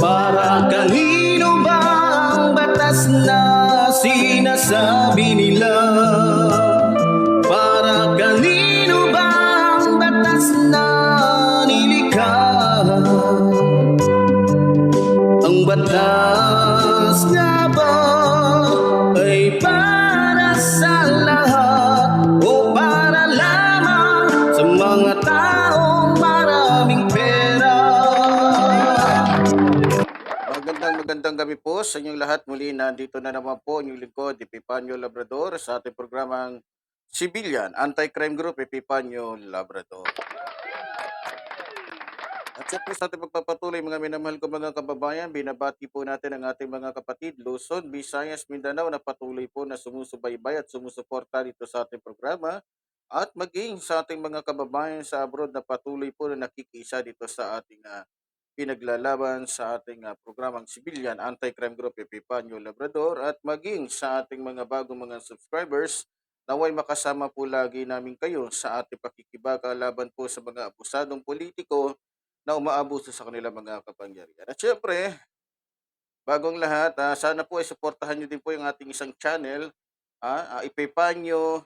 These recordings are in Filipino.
Para kanino sa inyong lahat. Muli nandito na naman po inyong lingkod, Epipanyo Labrador sa ating programang Civilian Anti-Crime Group, Epipanyo Labrador. At syempre sa ating pagpapatuloy mga minamahal ko mga kababayan, binabati po natin ang ating mga kapatid Luzon, Visayas, Mindanao na patuloy po na sumusubaybay at sumusuporta dito sa ating programa at maging sa ating mga kababayan sa abroad na patuloy po na nakikisa dito sa ating ah, pinaglalaban sa ating ah, programang Civilian Anti-Crime Group Epipanyo Labrador at maging sa ating mga bagong mga subscribers naway makasama po lagi namin kayo sa ating pakikibaka laban po sa mga abusadong politiko na umaabuso sa kanilang mga kapangyarihan. At syempre, bagong lahat, ah, sana po ay suportahan nyo din po yung ating isang channel, ah, ah, Epipanyo,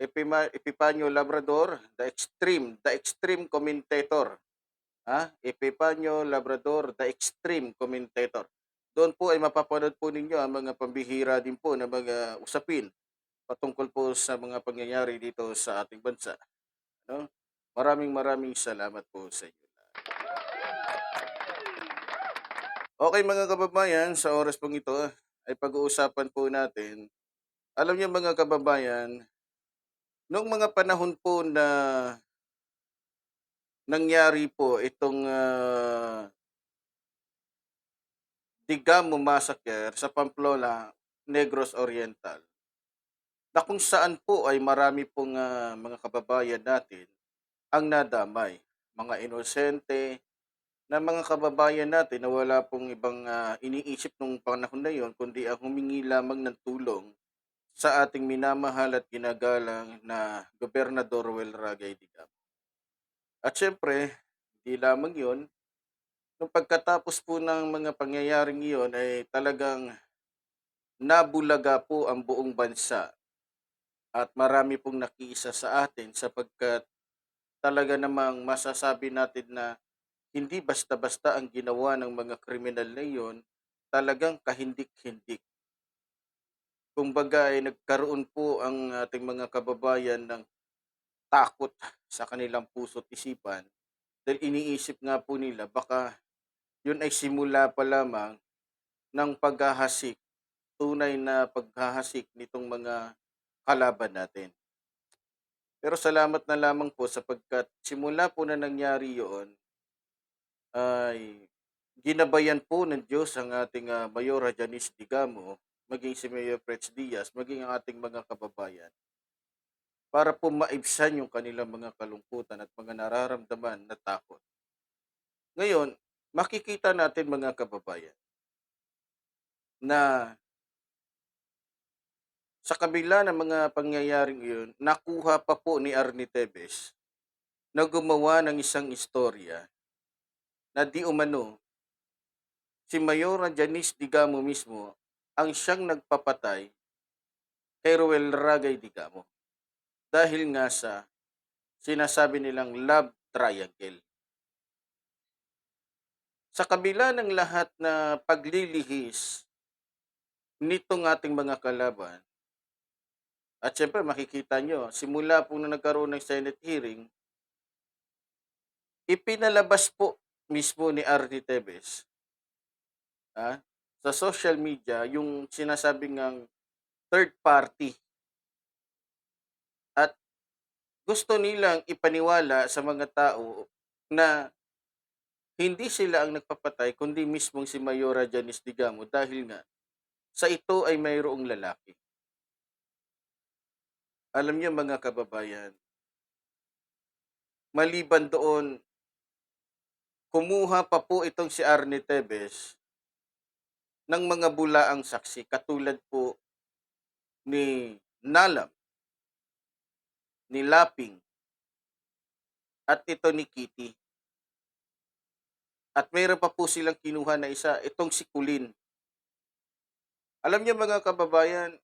Epima, Epipanyo Labrador, The Extreme, The Extreme Commentator ha? Epipanyo Labrador, the extreme commentator. Doon po ay mapapanood po ninyo ang mga pambihira din po na mga usapin patungkol po sa mga pangyayari dito sa ating bansa. No? Maraming maraming salamat po sa inyo. Okay mga kababayan, sa oras pong ito ay pag-uusapan po natin. Alam niyo mga kababayan, noong mga panahon po na nangyari po itong ah, Digamo Massacre sa Pamplona, Negros Oriental, na kung saan po ay marami pong ah, mga kababayan natin ang nadamay. Mga inosente na mga kababayan natin na wala pong ibang ah, iniisip nung panahon na yon kundi ang humingi lamang ng tulong sa ating minamahal at ginagalang na Gobernador Welragay Digamo. At syempre, hindi lamang yon nung pagkatapos po ng mga pangyayaring iyon ay talagang nabulaga po ang buong bansa at marami pong nakiisa sa atin sapagkat talaga namang masasabi natin na hindi basta-basta ang ginawa ng mga kriminal na iyon, talagang kahindik-hindik. Kumbaga ay nagkaroon po ang ating mga kababayan ng takot sa kanilang puso't isipan dahil iniisip nga po nila baka yun ay simula pa lamang ng paghahasik, tunay na paghahasik nitong mga kalaban natin. Pero salamat na lamang po sapagkat simula po na nangyari yun, ay ginabayan po ng Diyos ang ating uh, Mayora Janice Digamo, maging si Mayor Pretz Diaz, maging ang ating mga kababayan para po maibsan yung kanilang mga kalungkutan at mga nararamdaman na takot. Ngayon, makikita natin mga kababayan na sa kabila ng mga pangyayaring iyon, nakuha pa po ni Arnie Tevez na gumawa ng isang istorya na di umano si Mayora Janice Digamo mismo ang siyang nagpapatay kay Ruel Ragay Digamo dahil nga sa sinasabi nilang love triangle. Sa kabila ng lahat na paglilihis nitong ating mga kalaban, at syempre makikita nyo, simula po na nagkaroon ng Senate hearing, ipinalabas po mismo ni R.D. Tevez ah, sa social media yung sinasabing ng third party at gusto nilang ipaniwala sa mga tao na hindi sila ang nagpapatay kundi mismong si Mayora Janice Digamo dahil nga sa ito ay mayroong lalaki. Alam niyo mga kababayan, maliban doon, kumuha pa po itong si Arne Tevez ng mga bulaang saksi katulad po ni Nalam, ni Laping, at ito ni Kitty. At mayroon pa po silang kinuha na isa, itong si Kulin. Alam niyo mga kababayan,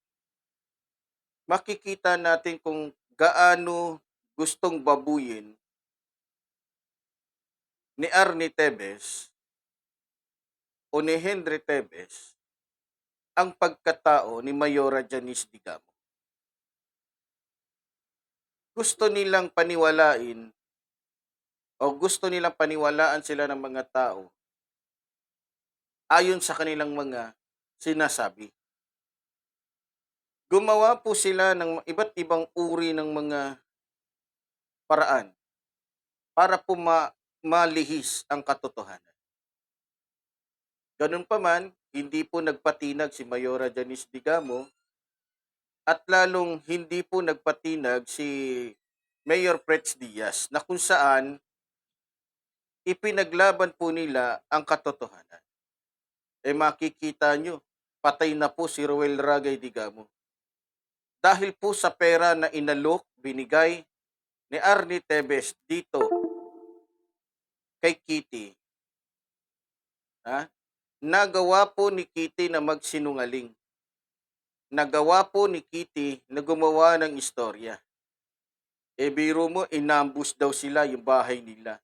makikita natin kung gaano gustong babuyin ni Arnie Tevez o ni Henry Tevez ang pagkatao ni Mayora Janice Digamo. Gusto nilang paniwalain o gusto nilang paniwalaan sila ng mga tao ayon sa kanilang mga sinasabi. Gumawa po sila ng iba't ibang uri ng mga paraan para po ma- malihis ang katotohanan. Ganun pa man, hindi po nagpatinag si Mayora Janice Digamo at lalong hindi po nagpatinag si Mayor Pretz Diaz na kung saan ipinaglaban po nila ang katotohanan. Eh makikita nyo, patay na po si Ruel Ragay Digamo. Dahil po sa pera na inalok, binigay ni Arnie Tevez dito kay Kitty. Ha? Nagawa po ni Kitty na magsinungaling. Nagawa po ni Kitty na gumawa ng istorya. E biro mo, inambush daw sila yung bahay nila.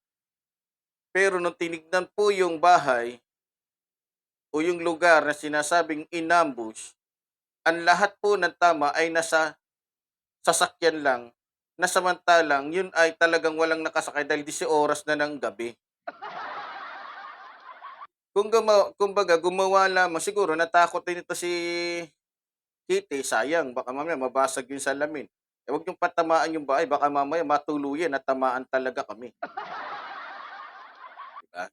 Pero nung tinignan po yung bahay o yung lugar na sinasabing inambush, ang lahat po ng tama ay nasa sasakyan lang na samantalang yun ay talagang walang nakasakay dahil 10 oras na ng gabi. Kung guma, kumbaga gumawa lamang, siguro natakot din ito si Kitty, sayang, baka mamaya mabasag yung salamin. Eh, wag yung patamaan yung bahay, baka mamaya matuluyan at tamaan talaga kami. Diba?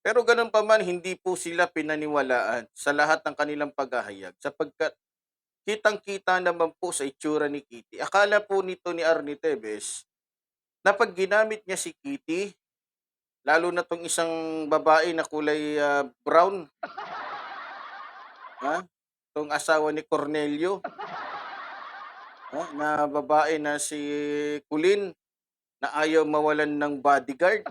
Pero ganun pa man, hindi po sila pinaniwalaan sa lahat ng kanilang paghahayag sapagkat kitang-kita naman po sa itsura ni Kitty. Akala po nito ni Arnie Tevez na pag ginamit niya si Kitty, lalo na tong isang babae na kulay ah, brown, ha? Tong asawa ni Cornelio, ha? na babae na si Kulin na ayaw mawalan ng bodyguard.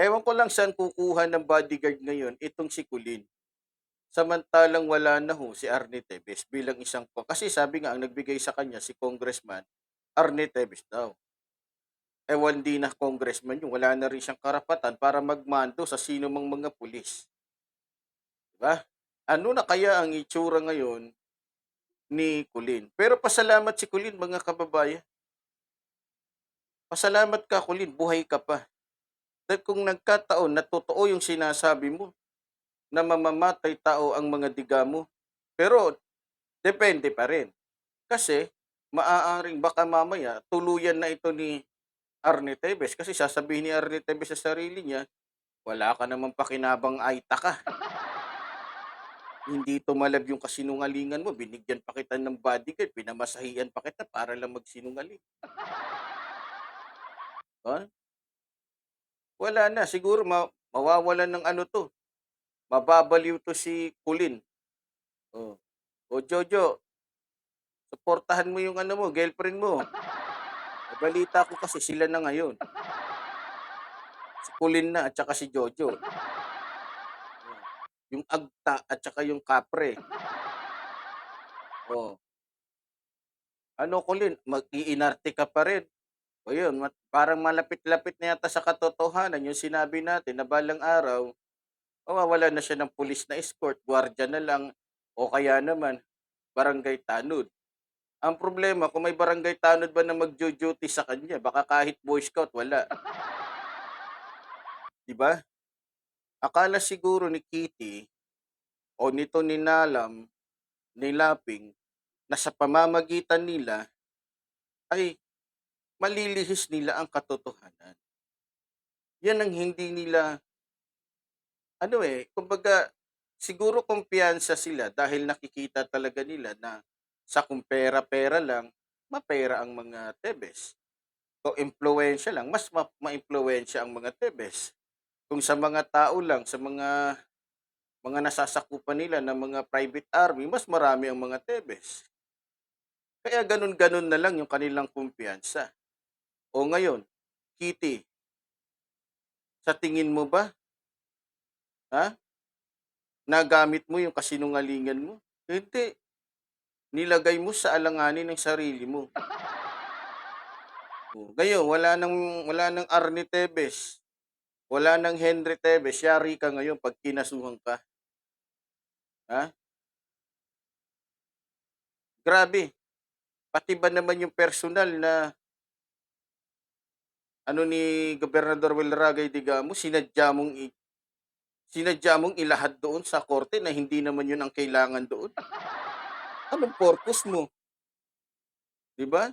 Ewan ko lang saan kukuha ng bodyguard ngayon itong si Kulin. Samantalang wala na ho si Arnie Tevez bilang isang ko. Kasi sabi nga, ang nagbigay sa kanya si Congressman Arnie Tevez daw. Ewan di na congressman yung wala na rin siyang karapatan para magmando sa sino mang mga pulis. Diba? Ano na kaya ang itsura ngayon ni Kulin? Pero pasalamat si Kulin mga kababayan. Pasalamat ka Kulin, buhay ka pa. Dahil kung nagkataon na totoo yung sinasabi mo, na mamamatay tao ang mga diga mo. Pero, depende pa rin. Kasi, maaaring baka mamaya, tuluyan na ito ni Arne Tevez. Kasi sasabihin ni Arne Tevez sa sarili niya, wala ka naman pakinabang aita ka. Hindi tumalab yung kasinungalingan mo, binigyan pa kita ng bodyguard, pinamasahian pa kita para lang magsinungaling. Ha? Wala na, siguro ma- mawawalan ng ano to. Mababaliw to si Kulin. Oh. O Jojo, suportahan mo yung ano mo, girlfriend mo. Balita ko kasi sila na ngayon. Si Kulin na at saka si Jojo. Yung agta at saka yung kapre. Oh. Ano Kulin, mag-iinarte ka pa rin. O yun, parang malapit-lapit na yata sa katotohanan yung sinabi natin na balang araw, mawawala na siya ng pulis na escort, gwardiya na lang, o kaya naman, barangay tanod. Ang problema, kung may barangay tanod ba na magjo-duty sa kanya, baka kahit boy scout, wala. Di ba? Akala siguro ni Kitty, o nito ni Nalam, ni Laping, na sa pamamagitan nila, ay malilihis nila ang katotohanan. Yan ang hindi nila, ano eh, kumbaga, siguro kumpiyansa sila dahil nakikita talaga nila na sa kung pera-pera lang, mapera ang mga tebes. O impluensya lang, mas ma- ma-impluensya ang mga tebes. Kung sa mga tao lang, sa mga mga nasasakupan nila ng mga private army, mas marami ang mga tebes. Kaya ganun-ganun na lang yung kanilang kumpiyansa. O ngayon, Kitty, Sa tingin mo ba, ha? Nagamit mo yung kasinungalingan mo? Hindi. Nilagay mo sa alanganin ng sarili mo. Ngayon, wala nang wala nang Arnie Tevez. Wala nang Henry Tevez. Yari ka ngayon pag kinasuhan ka. Ha? Grabe. Pati ba naman yung personal na ano ni Gobernador Wilragay Digamo, sinadya mong i- sinadya mong ilahad doon sa korte na hindi naman yun ang kailangan doon. Anong purpose mo? 'Di ba?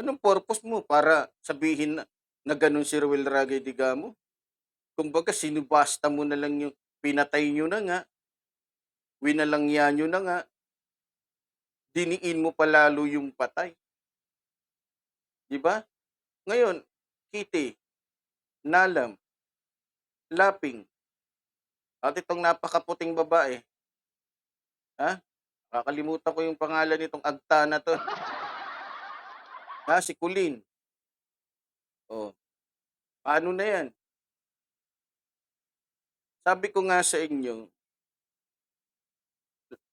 Anong purpose mo para sabihin na, na ganun si Ruel Ragay Digamo? Kumbaga, sinubasta mo na lang yung pinatay nyo na nga, winalangya nyo na nga, diniin mo palalo yung patay. Di ba? Ngayon, Kitty, Nalam, Laping, at itong napakaputing babae, ha? Kakalimutan ko yung pangalan nitong agta na to. Ha, si Kulin. Oh. Paano na yan? Sabi ko nga sa inyo,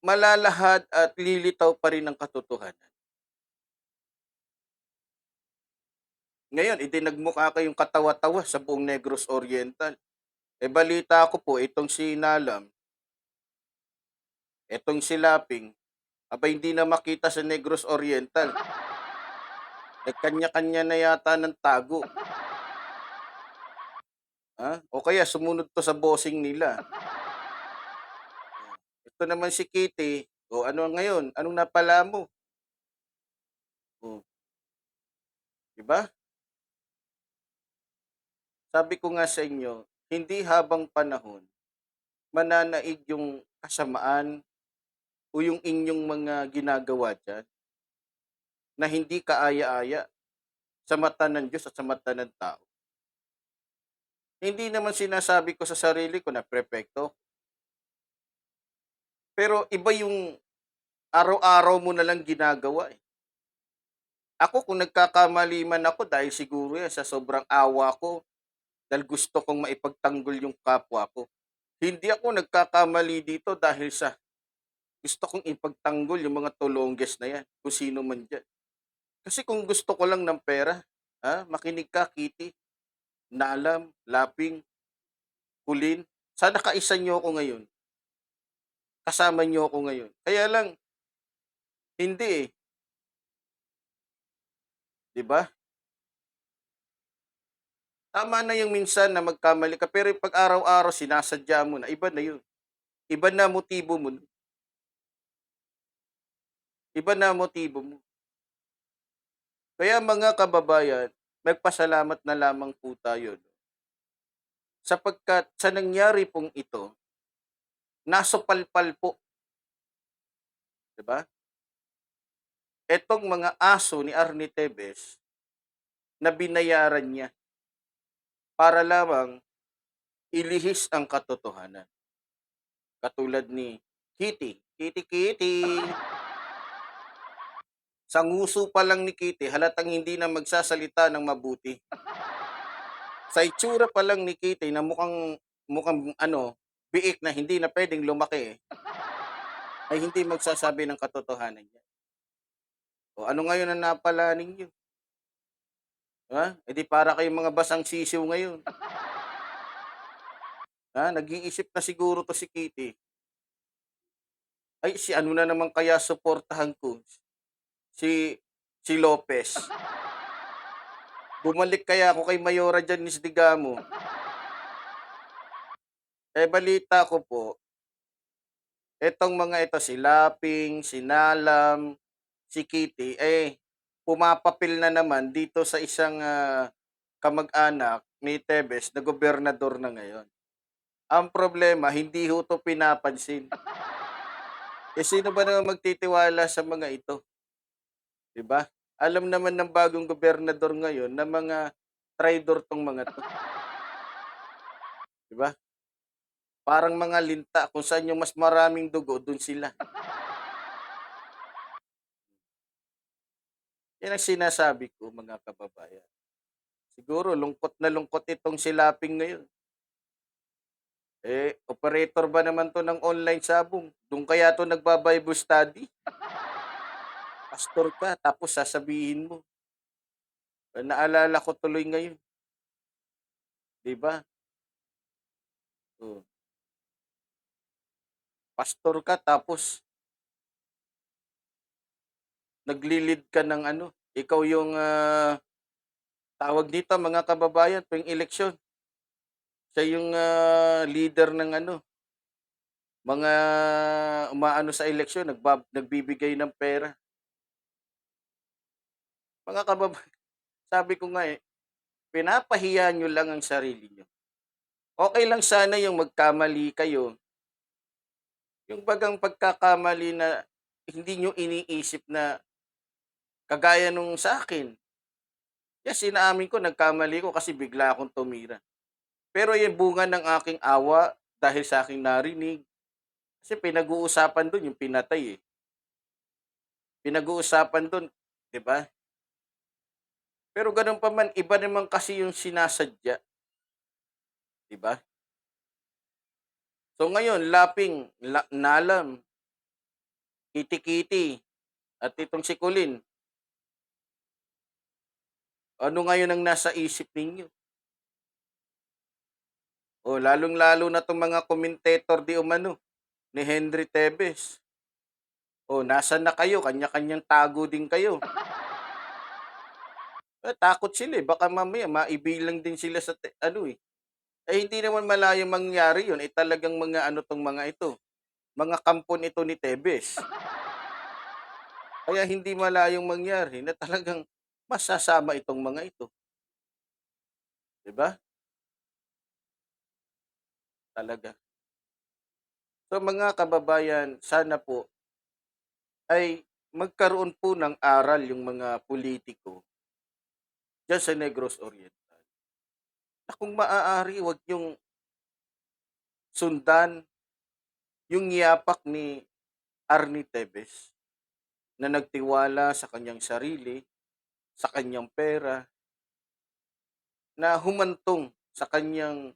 malalahad at lilitaw pa rin ang katotohanan. Ngayon, itinagmukha kayong katawa-tawa sa buong Negros Oriental. E balita ko po, itong si Nalam, itong si Laping, aba hindi na makita sa Negros Oriental. Nagkanya-kanya na yata ng tago. Ha? O kaya sumunod to sa bossing nila. Ito naman si Kitty. O ano ngayon? Anong napala mo? O. Diba? Sabi ko nga sa inyo, hindi habang panahon mananaig yung kasamaan o yung inyong mga ginagawa dyan na hindi kaaya-aya sa mata ng Diyos at sa mata ng tao. Hindi naman sinasabi ko sa sarili ko na prepekto. Pero iba yung araw-araw mo na lang ginagawa eh. Ako kung nagkakamali man ako dahil siguro yan sa sobrang awa ko dahil gusto kong maipagtanggol yung kapwa ko. Hindi ako nagkakamali dito dahil sa gusto kong ipagtanggol yung mga tulongges na yan, kung sino man dyan. Kasi kung gusto ko lang ng pera, ha, makinig ka, Kitty, Nalam, Laping, Kulin, sana kaisa nyo ako ngayon. Kasama nyo ako ngayon. Kaya lang, hindi eh. ba? Tama na yung minsan na magkamali ka, pero pag araw-araw sinasadya mo na, iba na yun. Iba na motibo mo. Iba na motibo mo. Kaya mga kababayan, magpasalamat na lamang po tayo. Sapagkat sa nangyari pong ito, nasupalpal po. 'Di ba? Etong mga aso ni Arnie Tevez na binayaran niya para lamang ilihis ang katotohanan. Katulad ni Kitty. Kitty, Kitty. Sa nguso pa lang ni Kitty, halatang hindi na magsasalita ng mabuti. Sa itsura pa lang ni Kitty na mukhang, mukhang ano, biik na hindi na pwedeng lumaki, ay hindi magsasabi ng katotohanan niya. O ano ngayon ang napala ninyo? Ha? E di para kayong mga basang sisiw ngayon. Ha? Nag-iisip na siguro to si Kitty. Ay, si ano na naman kaya suportahan ko? Si si Lopez. Bumalik kaya ako kay Mayora Janice Digamo. Eh, balita ko po, etong mga ito, si Laping, si Nalam, si Kitty, eh, pumapapil na naman dito sa isang ah, kamag-anak ni Tebes na gobernador na ngayon. Ang problema, hindi ho to pinapansin. Eh, sino ba naman magtitiwala sa mga ito? 'Di ba? Alam naman ng bagong gobernador ngayon na mga traidor tong mga to. 'Di ba? Parang mga linta kung saan yung mas maraming dugo, dun sila. Yan ang sinasabi ko mga kababayan. Siguro lungkot na lungkot itong si Laping ngayon. Eh, operator ba naman 'to ng online sabong? Do'n kaya 'to nagba-Bible study? Pastor ka tapos sasabihin mo. Naalala ko tuloy ngayon. 'Di ba? Oh. Pastor ka tapos nagli-lead ka ng ano, ikaw yung, ah, tawag dito mga kababayan tuwing eleksyon. Siya yung, ah, leader ng ano, mga umaano sa eleksyon, nagba nagbibigay ng pera. Mga kababa sabi ko nga, eh, pinapahiya niyo lang ang sarili niyo. Okey lang sana yung magkamali kayo. Yung bagang pagkakamali na hindi niyo iniisip na kagaya nung sa'kin. Yes, inaamin ko nagkamali ko kasi bigla akong tumira. Pero yung bunga ng aking awa dahil sa aking narinig, kasi pinag-uusapan dun yung pinatay, eh. Pinag-uusapan dun, 'di ba? Pero gano'n pa man, iba naman kasi yung sinasadya. 'Di ba? So ngayon, Laping, la Nalam, Kiti-Kiti, at itong si Colin. Ano ngayon ang nasa isip ninyo? Oh, lalong-lalo na 'tong mga commentator di umano, ni Henry Tebes. Oh, nasaan na kayo? Kanya-kanyang tago din kayo. Eh, takot sila, eh, baka mamaya maibilang din sila sa te ano, eh. Eh, hindi naman malayong mangyari yun, eh, talagang mga ano 'tong mga ito, mga kampon ito ni Tebes. Kaya hindi malayong mangyari na talagang masasama itong mga ito. 'Di ba? Talaga. So mga kababayan, sana po ay magkaroon po ng aral yung mga pulitiko diyan sa Negros Oriental. Na kung maaari wag niyong sundan yung yapak ni Arnie Tebes na nagtiwala sa kanyang sarili, sa kanyang pera, na humantong sa kanyang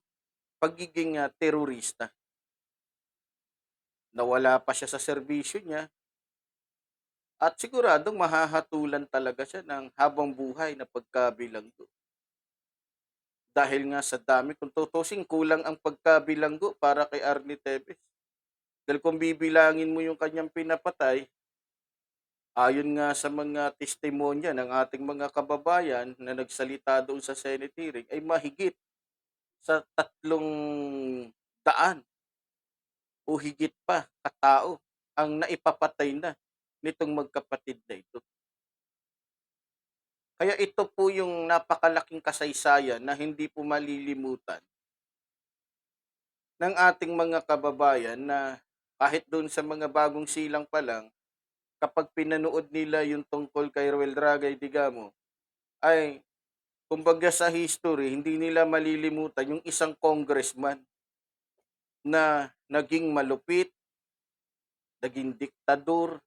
pagiging, ah, terorista. Nawala pa siya sa serbisyo niya. At siguradong mahahatulan talaga siya ng habang-buhay na pagkabilanggo. Dahil nga sa dami, kung tutuusin kulang ang pagkabilanggo para kay Arnie Tebes. Dahil kung bibilangin mo yung kanyang pinapatay, ayon nga sa mga testimonya ng ating mga kababayan na nagsalita doon sa Senate hearing, ay mahigit sa 300 o higit pa katao ang naipapatay na nitong magkapatid na ito. Kaya ito po yung napakalaking kasaysayan na hindi po malilimutan ng ating mga kababayan na kahit doon sa mga bagong silang pa lang, kapag pinanood nila yung tungkol kay Ruel Dragay Digamo, ay kumbaga sa history, hindi nila malilimutan yung isang congressman na naging malupit, naging diktador,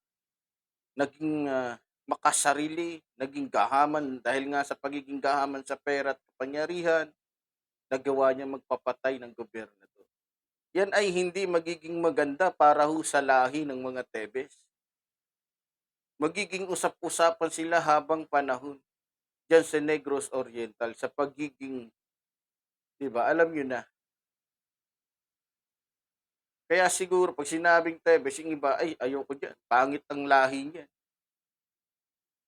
naging, ah, makasarili, naging gahaman dahil nga sa pagiging gahaman sa pera at kapangyarihan, nagawa niya magpapatay ng gobernador. Yan ay hindi magiging maganda para ho sa lahi ng mga Tebes. Magiging usap-usapan sila habang panahon diyan sa Negros Oriental sa pagiging 'di ba, alam niyo na. Kaya siguro 'pag sinabing Tebes, yung iba, "Ay, ayoko diyan, pangit ang lahi niyan."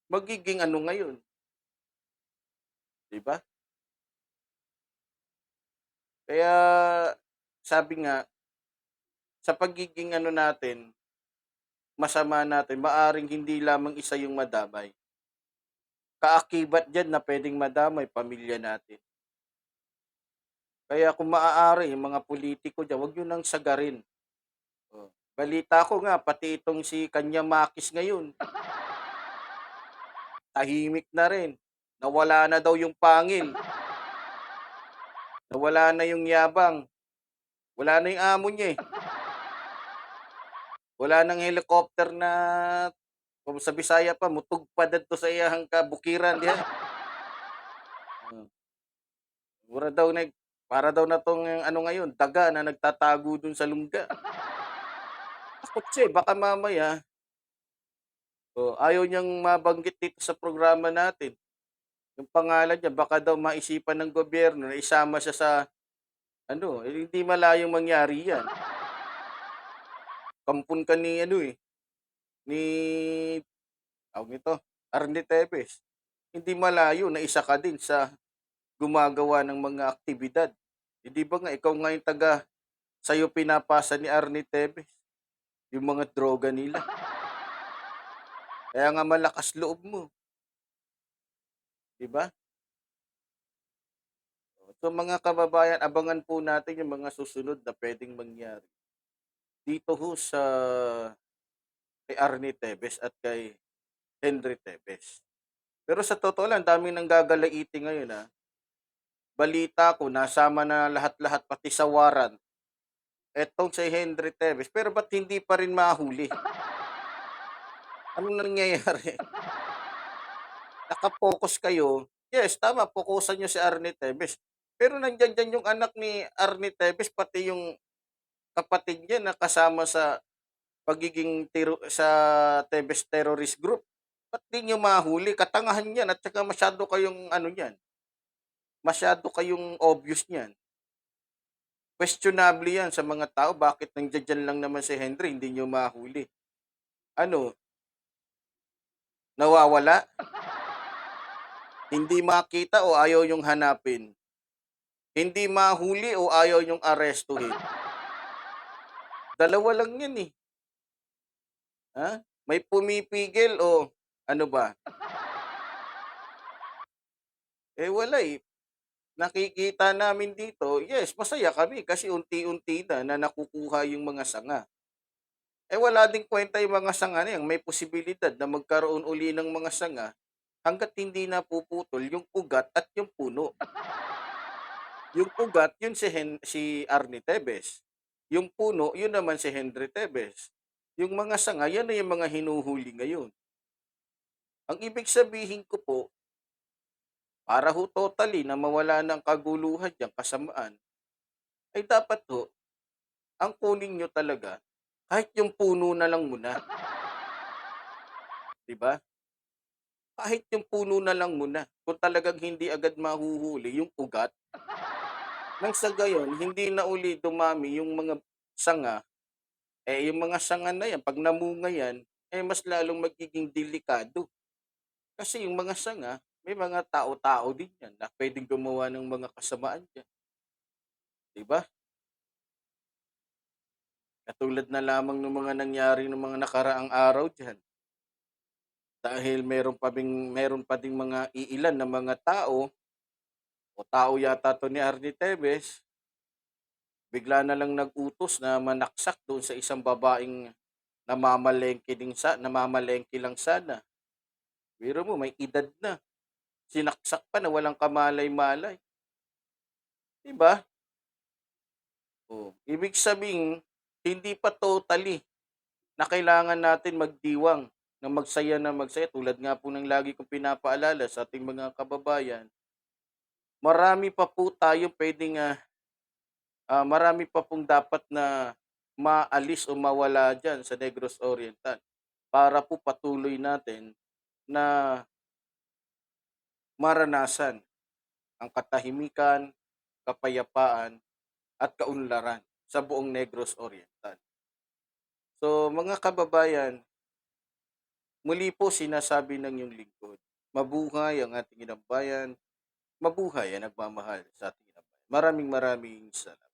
Magiging ano ngayon 'di ba? Kaya sabi nga, sa pagiging ano natin, masama natin, maaaring hindi lamang isa yung madamay. Kaakibat diyan na puwedeng madamay pamilya natin. Kaya kung maaari mga pulitiko diyan, wag niyo nang sagarin. Oh, balita ko nga pati itong si Kanya-Makis ngayon. Tahimik na rin, nawala na daw yung pangil. Nawala na yung yabang. Wala na yung amo niya, eh. Wala ng helicopter na kung sa Bisaya pa mutug pa didto sa iyahang kabukiran diha. Hmm. Para daw nag para daw na 'tong ano ngayon, daga na nagtatago dun sa lungga. Takot siya, eh, baka mamaya oh, ayaw niyang mabanggit dito sa programa natin. Yung pangalan niya baka daw maisipan ng gobyerno na isama siya sa ano, eh, hindi malayong mangyari 'yan. Kampon ka ni ano, eh, ni tawag nito, Arnie Tevez. Hindi malayo na isa ka din sa gumagawa ng mga aktibidad. Eh, 'di ba nga ikaw nga yung taga sa'yo pinapasa ni Arnie Tevez, yung mga droga nila. Kaya nga malakas loob mo. 'Di ba? So mga kababayan, abangan po natin yung mga susunod na puwedeng mangyari. Dito ho sa kay Arnie Tevez at kay Henry Tevez. Pero sa totoo lang daming nanggagalaiti ngayon, ah. Balita ko nasama na lahat-lahat pati sa warrant. Etong si Henry Tevez, pero ba't hindi pa rin mahuli? Anong nangyayari? Naka-focus kayo, yes tama fokusan niyo si Arnie Tevez. Pero nandiyan diyan yung anak ni Arnie Tevez pati yung kapatid niya na kasama sa pagiging tero sa Tevez terrorist group. Ba't di niyo mahuli? Katangahan yan at saka masyado kayong ano niyan, masyado kayong obvious niyan. Questionable yan sa mga tao, bakit nandiya diyan lang naman si Henry hindi niyo mahuli? Ano? Nawawala? Hindi makita o ayaw niyong hanapin? Hindi mahuli o ayaw niyong arestuhin? Dalawa lang yan, eh. Ha? May pumipigil o ano ba? Eh, wala, eh. Nakikita namin dito, yes, masaya kami kasi unti-unti na na nakukuha yung mga sanga. Eh, wala ding kwenta yung mga sanga na yan, may posibilidad na magkaroon uli ng mga sanga hangga't hindi napuputol yung ugat at yung puno. Yung ugat, yun si Hen si Arnie Tevez. Yung puno, yun naman si Henry Tevez. Yung mga sanga, yan na yung mga hinuhuli ngayon. Ang ibig sabihin ko po, para ho totally na mawala ng kaguluhan diyan, kasamaan, ay dapat ho, ang kunin niyo talaga, kahit yung puno na lang muna. 'Di ba? Kahit yung puno na lang muna, kung talagang hindi agad mahuhuli yung ugat. Nang sa gayon, hindi na uli dumami yung mga sanga. Eh, yung mga sanga na yan, 'pag namunga yan, eh, mas lalong magiging delikado. Kasi yung mga sanga, may mga tao-tao din yan na puwedeng gumawa ng mga kasamaan diyan. 'Di ba? Katulad na lamang nung mga nangyari nung mga nakaraang araw diyan. Dahil meron pa ding meron pa ding mga iilan na mga tao, o tao yata 'to ni Arnie Tevez, bigla na lang nag-utos na manaksak doon sa isang babaeng namamalengke din sa namamalengke lang sana. Biro mo may edad na, sinaksak pa na walang kamalay-malay. 'Di ba? Oh, ibig sabihing hindi pa totally na kailangan natin magdiwang na magsaya na magsaya tulad nga po ng lagi kong pinapaalala sa ating mga kababayan. Marami pa po tayong puwedeng, ah, ah, marami pa pong dapat na maalis o mawala diyan sa Negros Oriental para po patuloy natin na maranasan ang katahimikan, kapayapaan, at kaunlaran sa buong Negros Oriental. So, mga kababayan, muli po sinasabi ng iyong lingkod, mabuhay ang ating inang bayan, mabuhay ang nagmamahal sa ating inang bayan. Maraming maraming salamat.